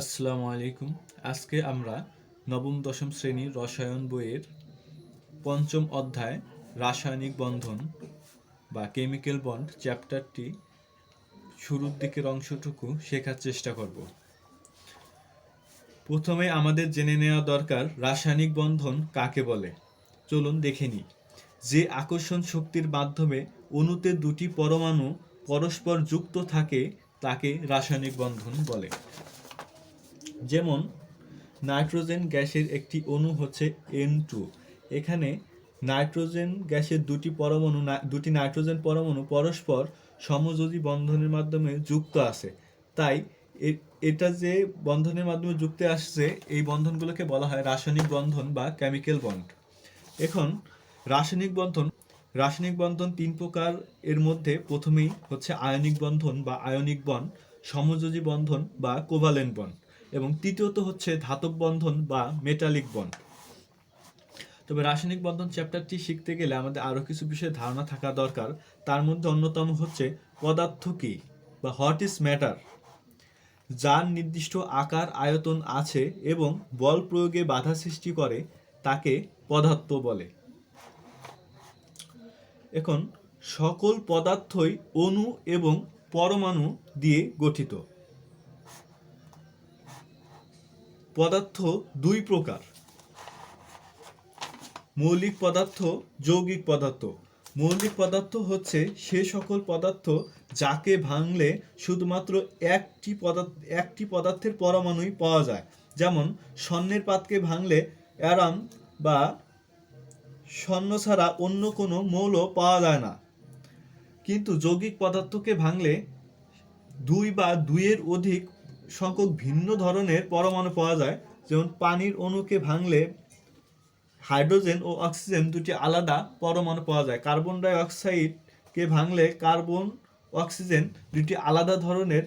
আসসালামু আলাইকুম। আজকে আমরা নবম, দশম শ্রেণির রসায়ন বইয়ের পঞ্চম অধ্যায় রাসায়নিক বন্ধন বা কেমিক্যাল বন্ড চ্যাপ্টারটি শুরুর দিকের অংশটুকু শেখার চেষ্টা করব। প্রথমে আমাদের জেনে নেওয়া দরকার রাসায়নিক বন্ধন কাকে বলে। চলুন দেখে নিই। যে আকর্ষণ শক্তির মাধ্যমে অণুতে দুটি পরমাণু পরস্পর যুক্ত থাকে, তাকে রাসায়নিক বন্ধন বলে। যেমন, নাইট্রোজেন গ্যাসের একটি অণু হচ্ছে এন টু এখানে নাইট্রোজেন গ্যাসের দুটি পরমাণু দুটি নাইট্রোজেন পরমাণু পরস্পর সমযোজী বন্ধনের মাধ্যমে যুক্ত আছে। তাই এটা যে বন্ধনের মাধ্যমে যুক্ত আসছে, এই বন্ধনগুলোকে বলা হয় রাসায়নিক বন্ধন বা কেমিক্যাল বন্ড। এখন, রাসায়নিক বন্ধন রাসায়নিক বন্ধন তিন প্রকার এর মধ্যে প্রথমেই হচ্ছে আয়নিক বন্ধন বা আয়নিক বন সমযোজী বন্ধন বা কোভালেন্ট বন্ড। এবং তৃতীয়ত হচ্ছে ধাতব বন্ধন বা মেটালিক বন্ড তবে রাসায়নিক বন্ধন চ্যাপ্টারটি শিখতে গেলে আমাদের আরও কিছু বিষয়ে ধারণা থাকা দরকার। তার মধ্যে অন্যতম হচ্ছে পদার্থ কী বা হোয়াট ইজ ম্যাটার যার নির্দিষ্ট আকার, আয়তন আছে এবং বল প্রয়োগে বাধা সৃষ্টি করে তাকে পদার্থ বলে। এখন সকল পদার্থই অণু এবং পরমাণু দিয়ে গঠিত। পদার্থ দুই প্রকার। মৌলিক পদার্থ, যৌগিক পদার্থ। মৌলিক পদার্থ হচ্ছে সে সকল পদার্থ যাকে ভাঙলে শুধুমাত্র একটি পদার্থ, একটি পদার্থের পরমাণুই পাওয়া যায়। যেমন, স্বর্ণের পাতকে ভাঙলে অ্যারাম বা স্বর্ণ ছাড়া অন্য কোনো মৌল পাওয়া যায় না। কিন্তু যৌগিক পদার্থকে ভাঙলে দুই বা দুইয়ের অধিক সংখ্যক ভিন্ন ধরনের পরমাণু পাওয়া যায়। যেমন পানির অণুকে ভাঙলে হাইড্রোজেন ও অক্সিজেন দুটি আলাদা পরমাণু পাওয়া যায়। কার্বন ডাই অক্সাইডকে ভাঙলে কার্বন অক্সিজেন দুটি আলাদা ধরনের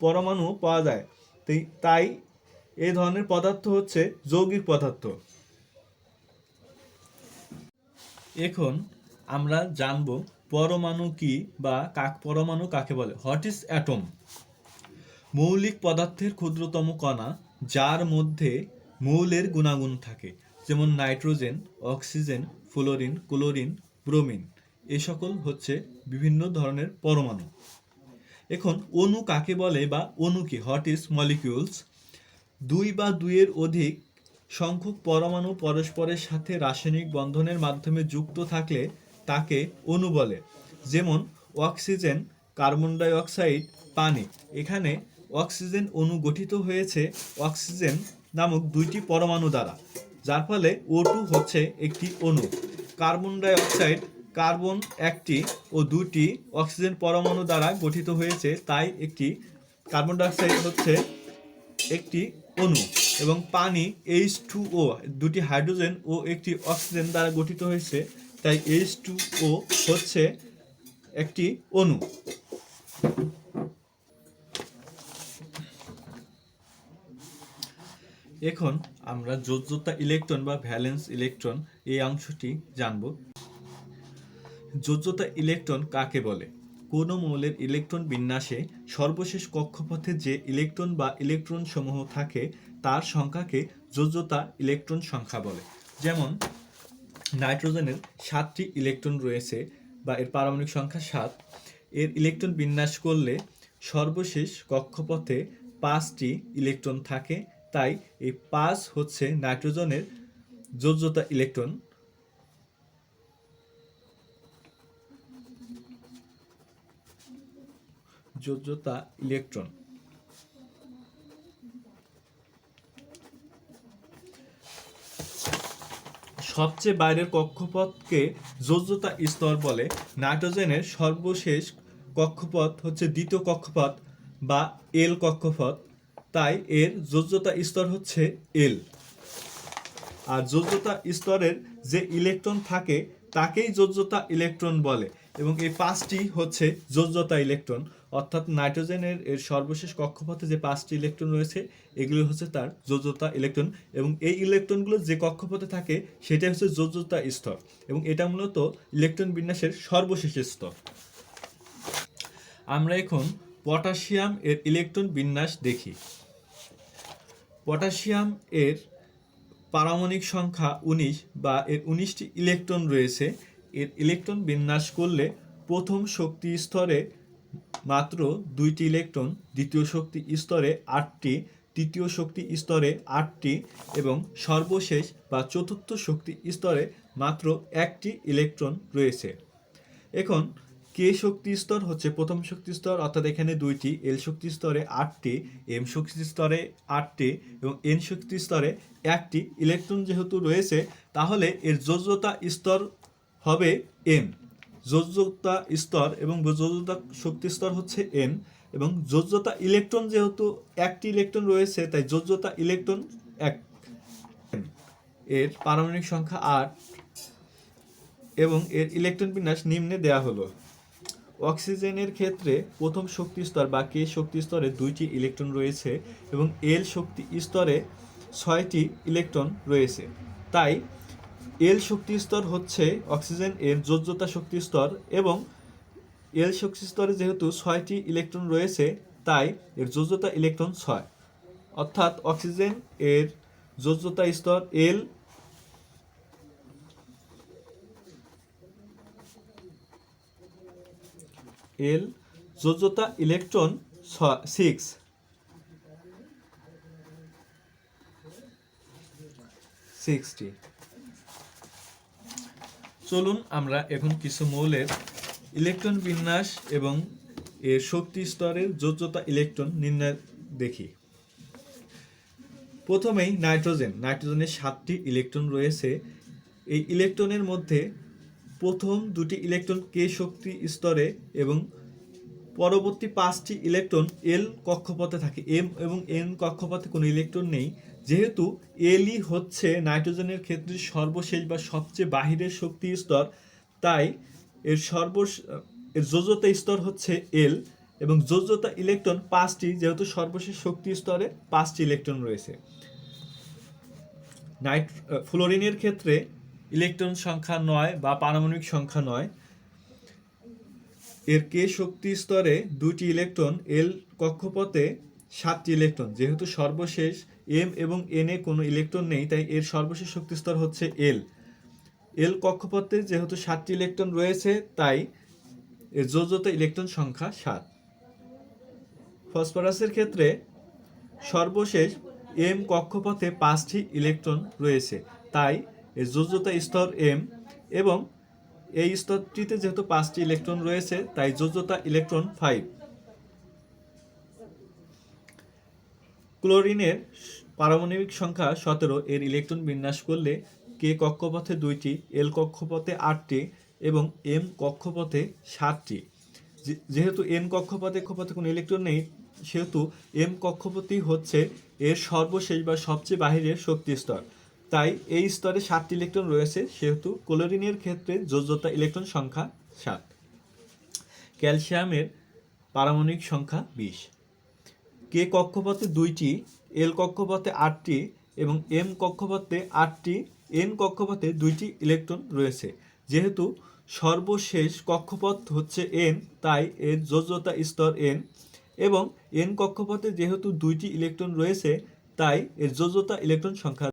পরমাণু পাওয়া যায়। তাই- এই ধরনের পদার্থ হচ্ছে যৌগিক পদার্থ। এখন আমরা জানব পরমাণু কি বা কাক, পরমাণু কাকে বলে? হোয়াট ইজ অ্যাটম মৌলিক পদার্থের ক্ষুদ্রতম কণা, যার মধ্যে মৌলের গুণাগুণ থাকে, যেমন nitrogen, oxygen, fluorine, chlorine, bromine. এ সকল হচ্ছে বিভিন্ন ধরনের পরমাণু। এখন, অণু কাকে বলে বা অণু কি? হোয়াট ইজ মলিকিউলস দুই বা দুইয়ের অধিক সংখ্যক পরমাণু পরস্পরের সাথে রাসায়নিক বন্ধনের মাধ্যমে যুক্ত থাকলে তাকে অণু বলে। যেমন, অক্সিজেন, কার্বন ডাইঅক্সাইড, পানি। এখানে অক্সিজেন অণু গঠিত হয়েছে অক্সিজেন নামক দুইটি পরমাণু দ্বারা, যার ফলে ও টু হচ্ছে একটি অণু। কার্বন ডাই অক্সাইড কার্বন একটি ও দুটি অক্সিজেন পরমাণু দ্বারা গঠিত হয়েছে, তাই একটি কার্বন ডাই অক্সাইড হচ্ছে একটি অণু এবং পানি এইচ টু ও দুটি হাইড্রোজেন ও একটি অক্সিজেন দ্বারা গঠিত হয়েছে, তাই এইচ টু ও হচ্ছে একটি অণু। এখন আমরা যোজ্যতা ইলেকট্রন বা ভ্যালেন্স ইলেকট্রন এই অংশটি জানব। যোজ্যতা ইলেকট্রন কাকে বলে? কোনো মৌলের ইলেকট্রন বিন্যাসে সর্বশেষ কক্ষপথে যে ইলেকট্রন বা ইলেকট্রন সমূহ থাকে, তার সংখ্যাকে যোজ্যতা ইলেকট্রন সংখ্যা বলে। যেমন, নাইট্রোজেনের সাতটি ইলেকট্রন রয়েছে বা এর পারমাণবিক সংখ্যা সাত। এর ইলেকট্রন বিন্যাস করলে সর্বশেষ কক্ষপথে পাঁচটি ইলেকট্রন থাকে তাই এই পাঁচ হচ্ছে নাইট্রোজেনের যোজ্যতা ইলেকট্রন। যোজ্যতা ইলেকট্রন। সবচেয়ে বাইরের কক্ষপথকে যোজ্যতা স্তর বলে। নাইট্রোজেনের সর্বশেষ কক্ষপথ হচ্ছে দ্বিতীয় কক্ষপথ বা এল কক্ষপথ। তাই এর যোজ্যতা স্তর হচ্ছে এল আর যোজ্যতা স্তরের যে ইলেকট্রন থাকে, তাকেই যোজ্যতা ইলেকট্রন বলে। এবং এই পাঁচটি হচ্ছে যোজ্যতা ইলেকট্রন। অর্থাৎ নাইট্রোজেনের এর সর্বশেষ কক্ষপথে যে পাঁচটি ইলেকট্রন রয়েছে, এগুলো হচ্ছে তার যোজ্যতা ইলেকট্রন। এবং এই ইলেকট্রনগুলো যে কক্ষপথে থাকে, সেটাই হচ্ছে যোজ্যতা স্তর। এবং এটা মূলত ইলেকট্রন বিন্যাসের সর্বশেষ স্তর। আমরা এখন পটাশিয়াম এর ইলেকট্রন বিন্যাস দেখি। পটাশিয়াম এর পারমাণবিক সংখ্যা উনিশ বা এর উনিশটি ইলেকট্রন রয়েছে। এর ইলেকট্রন বিন্যাস করলে প্রথম শক্তি স্তরে মাত্র দুইটি ইলেকট্রন, দ্বিতীয় শক্তি স্তরে আটটি, তৃতীয় শক্তি স্তরে আটটি এবং সর্বশেষ বা চতুর্থ শক্তি স্তরে মাত্র একটি ইলেকট্রন রয়েছে। এখন কে শক্তি স্তর হচ্ছে প্রথম শক্তি স্তর, অর্থাৎ এখানে দুইটি এল শক্তি স্তরে আটটি এম শক্তি স্তরে আটটি এবং এন শক্তি স্তরে একটি। ইলেকট্রন যেহেতু রয়েছে, তাহলে এর যোজ্যতা স্তর হবে এন যোজ্যতা স্তর এবং যোজ্যতা শক্তি স্তর হচ্ছে এন এবং যোজ্যতা ইলেকট্রন যেহেতু একটি ইলেকট্রন রয়েছে, তাই যোজ্যতা ইলেকট্রন এক। এর পারমাণবিক সংখ্যা আট এবং এর ইলেকট্রন বিন্যাস নিম্নে দেয়া হলো। অক্সিজেনের ক্ষেত্রে প্রথম শক্তি স্তর বা কে শক্তি স্তরে দুইটি ইলেকট্রন রয়েছে এবং এল শক্তি স্তরে ছয়টি ইলেকট্রন রয়েছে। তাই এল শক্তি স্তর হচ্ছে অক্সিজেন এর যোজ্যতা শক্তি স্তর এবং এল শক্তি স্তরে যেহেতু ছয়টি ইলেকট্রন রয়েছে, তাই এর যোজ্যতা ইলেকট্রন ছয়। অর্থাৎ অক্সিজেন এর যোজ্যতা স্তর এল এল যোজ্যতা ইলেকট্রন সিক্স। সিক্সটি। চলুন আমরা এখন কিছু মৌলের ইলেকট্রন বিন্যাস এবং এর শক্তি স্তরের যোজ্যতা ইলেকট্রন নির্ণয় দেখি। প্রথমেই নাইট্রোজেন। নাইট্রোজেনের সাতটি ইলেকট্রন রয়েছে। এই ইলেকট্রনের মধ্যে প্রথম দুটি ইলেকট্রন কে শক্তি স্তরে এবং পরবর্তী পাঁচটি ইলেকট্রন এল কক্ষপথে থাকে। এম এবং এন কক্ষপথে কোনো ইলেকট্রন নেই। যেহেতু এলই হচ্ছে নাইট্রোজেনের ক্ষেত্রে সর্বশেষ বা সবচেয়ে বাহিরের শক্তি স্তর, তাই এর সর্ব এর যোজ্যতা স্তর হচ্ছে এল এবং যোজ্যতা ইলেকট্রন পাঁচটি, যেহেতু সর্বশেষ শক্তি স্তরে পাঁচটি ইলেকট্রন রয়েছে। নাইট ফ্লোরিনের ক্ষেত্রে ইলেকট্রন সংখ্যা নয় বা পারমাণবিক সংখ্যা নয়। এর কে শক্তি স্তরে দুটি ইলেকট্রন, এল কক্ষপথে সাতটি ইলেকট্রন। যেহেতু সর্বশেষ এম এবং এন এ কোনো ইলেকট্রন নেই, তাই এর সর্বশেষ শক্তি স্তর হচ্ছে এল। এল কক্ষপথে যেহেতু সাতটি ইলেকট্রন রয়েছে, তাই এর যোজ্যতা ইলেকট্রন সংখ্যা সাত। ফসফরাসের ক্ষেত্রে সর্বশেষ এম কক্ষপথে পাঁচটি ইলেকট্রন রয়েছে, তাই এর যোজ্যতা স্তর এম এবং এই স্তরটিতে যেহেতু পাঁচটি ইলেকট্রন রয়েছে, তাই যোজ্যতা ইলেকট্রন ফাইভ। ক্লোরিনের পারমাণবিক সংখ্যা সতেরো, এর ইলেকট্রন বিন্যাস করলে কে কক্ষপথে দুইটি এল কক্ষপথে আটটি এবং এম কক্ষপথে সাতটি। যেহেতু এন কক্ষপথে কক্ষপথে কোনো ইলেকট্রন নেই, সেহেতু এম কক্ষপথই হচ্ছে এর সর্বশেষ বা সবচেয়ে বাহিরের শক্তি স্তর। তাই এই স্তরে সাতটি ইলেকট্রন রয়েছে, সেহেতু ক্লোরিনের ক্ষেত্রে যোজ্যতা ইলেকট্রন সংখ্যা সাত। ক্যালসিয়ামের পারমাণবিক সংখ্যা বিশ। কে কক্ষপথে দুইটি, এল কক্ষপথে আটটি এবং এম কক্ষপথে আটটি, এন কক্ষপথে দুইটি ইলেকট্রন রয়েছে। যেহেতু সর্বশেষ কক্ষপথ হচ্ছে এন, তাই এর যোজ্যতা স্তর এন এবং এন কক্ষপথে যেহেতু দুইটি ইলেকট্রন রয়েছে, তাই এর যোজ্যতা ইলেকট্রন সংখ্যা